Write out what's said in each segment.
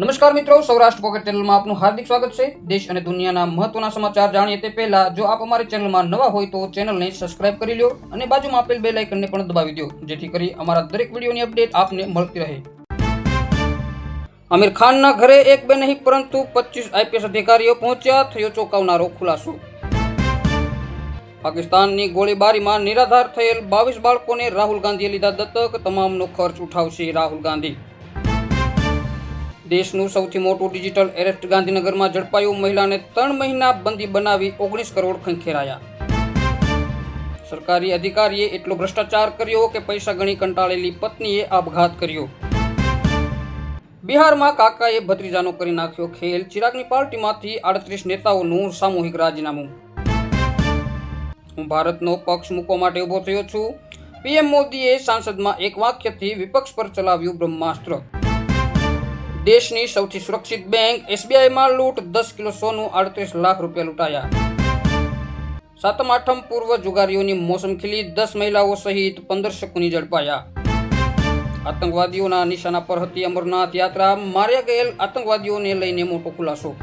નમસ્કાર મિત્રો, સૌરાષ્ટ્ર પોકેટ ચેનલમાં આપનું હાર્દિક સ્વાગત છે. દેશ અને દુનિયાના મહત્વના સમાચાર જાણીએ તે પહેલા, જો આપ અમારી ચેનલમાં નવા હોય તો ચેનલને સબસ્ક્રાઇબ કરી લો અને બાજુમાં આપેલ બે લાઇકનને પણ દબાવી દો જેથી કરી અમારા દરેક વિડીયોની અપડેટ આપને મળતી રહે. આમિર ખાનના ઘરે એક બે નહીં, પરંતુ પચીસ આઈપીએસ અધિકારીઓ પહોંચ્યા, થયો ચોંકાવનારો ખુલાસો. પાકિસ્તાનની ગોળીબારીમાં નિરાધાર થયેલ બાવીસ બાળકોને રાહુલ ગાંધીએ લીધા દત્તક, તમામનો ખર્ચ ઉઠાવશે રાહુલ ગાંધી. દેશનું સૌથી મોટું ડિજિટલ એરેસ્ટ ગાંધીનગરમાં ઝડપાયું. મહિલાને ત્રણ મહિના બંદી બનાવી ઓગણીસ કરોડ ખંખેરાયા. સરકારી અધિકારીએ એટલો ભ્રષ્ટાચાર કર્યો કે પૈસા ગણી કંટાળેલી પત્નીએ આપઘાત કર્યો. બિહારમાં કાકાએ ભત્રીજાનો કરી નાખ્યો ખેલ. ચિરાગની પાર્ટીમાંથી આડત્રીસ નેતાઓનું સામૂહિક રાજીનામું. હું ભારતનો પક્ષ મૂકવા માટે ઊભો થયો છું. પીએમ મોદીએ સાંસદમાં એક વાક્યથી વિપક્ષ પર ચલાવ્યું બ્રહ્માસ્ત્ર. દેશની સૌથી સુરક્ષિત બેંક એસબીઆઈમાં લૂંટ, દસ કિલો સોનું, આડત્રીસ લાખ રૂપિયા લૂંટાયા. સાતમ, આઠમ પૂર્વ જુગારીઓની મોસમ ખીલી, દસ મહિલાઓ સહિત પંદર શકુની ઝડપાયા. આતંકવાદીઓના નિશાના પર હતી અમરનાથ યાત્રા. માર્યા ગયેલ આતંકવાદીઓને લઈને મોટો ખુલાસો.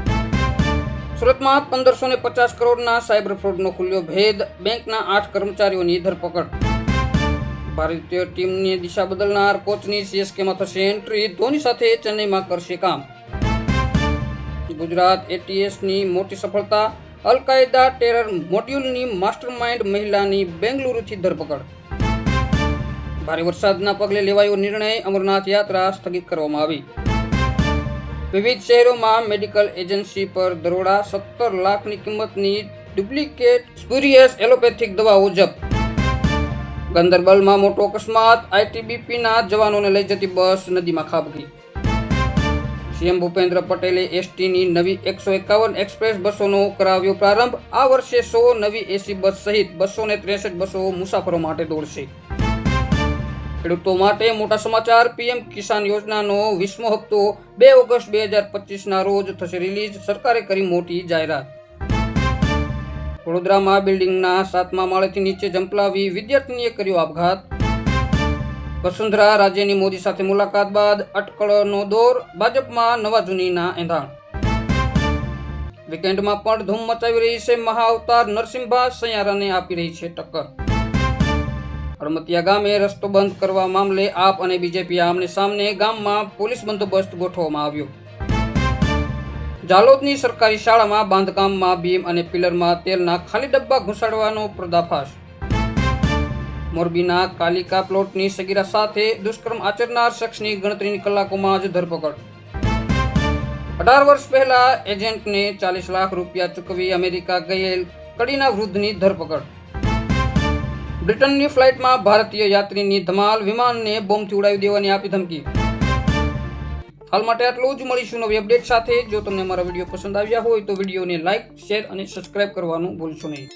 સુરતમાં પંદરસો ને પચાસ કરોડના સાયબર ફ્રોડનો ખુલ્યો ભેદ. બેંકના આઠ કર્મચારીઓની ધરપકડ. ભારતીય ટીમની દિશા બદલનાર કોચની સીએસકેમાં થશે એન્ટ્રી. ધોની સાથે ચેન્નઈમાં કરશે કામ. ગુજરાત એટીએસની મોટી સફળતા. અલકાયદા ટેરર મોડ્યુલની માસ્ટરમાઇન્ડ મહિલાની બેંગલુરુથી ધરપકડ. ભારે વરસાદના પગલે લેવાયો નિર્ણય. અમરનાથ યાત્રા સ્થગિત કરવામાં આવી. વિવિધ શહેરોમાં મેડિકલ એજન્સી પર દરોડા. સત્તર લાખની કિંમતની ડુપ્લિકેટ સ્પુરિયસ એલોપેથિક દવાઓ જપ્ત. ગંદરબલમાં મોટો અકસ્માત, આઈટીબીપીના જવાનોને લઈ જતી બસ નદીમાં ખાબકી સીએમ ભૂપેન્દ્ર પટેલે એસટીની નવી એકસો એકાવન એક્સપ્રેસ બસોનો કરાવ્યો પ્રારંભ. આ વર્ષે સો નવી એસી બસ સહિત બસો ને ત્રેસઠ બસો મુસાફરો માટે દોડશે. ખેડૂતો માટે મોટા સમાચાર. પીએમ કિસાન યોજનાનો વીસમો હપ્તો બે ઓગસ્ટ બે હજાર પચીસના રોજ થશે રિલીઝ. સરકારે કરી મોટી જાહેરાત. વડોદરામાં બિલ્ડિંગના સાતમા માળેથી નીચે જંપલાવી વિદ્યાર્થીનીએ કર્યો આપઘાત. વસુંધરા રાજ્યની મોદી સાથે મુલાકાત બાદ અટકળનો દોર ભાજપમાં નવા જૂનીના એંધાણ. વીકેન્ડમાં પણ ધૂમ મચાવી રહી છે મહાઅવતાર નરસિંહભા સૈયારાને આપી રહી છે ટક્કર. હળમતિયા ગામે રસ્તો બંધ કરવા મામલે આપ અને બીજેપી આમને સામને ગામમાં પોલીસ બંદોબસ્ત ગોઠવવામાં આવ્યો. જાલોદની સરકારી શાળામાં બાંધકામમાં બીમ અને પિલરમાં તેલના ખાલી ડબ્બા ઘૂસાડવાનો પર્દાફાશ. મોરબીના કાલિકા પ્લોટની સગીરા સાથે દુષ્કર્મ આચરનાર શખ્સની ગણતરીની કલાકોમાં જ ધરપકડ. અઢાર વર્ષ પહેલા એજન્ટને ચાલીસ લાખ રૂપિયા ચૂકવી અમેરિકા ગયેલ કડીના વૃદ્ધની ધરપકડ. બ્રિટનની ફ્લાઇટમાં ભારતીય યાત્રીની ધમાલ, વિમાનને બોમ્બથી ઉડાવી દેવાની આપી ધમકી. હાલ માટે આટલું જ. મળીશું નવી અપડેટ સાથે. જો તમને અમારા વીડિયો પસંદ આવ્યા હોય તો વિડીયોને લાઇક શેર અને સબસ્ક્રાઇબ કરવાનું ભૂલશો નહીં.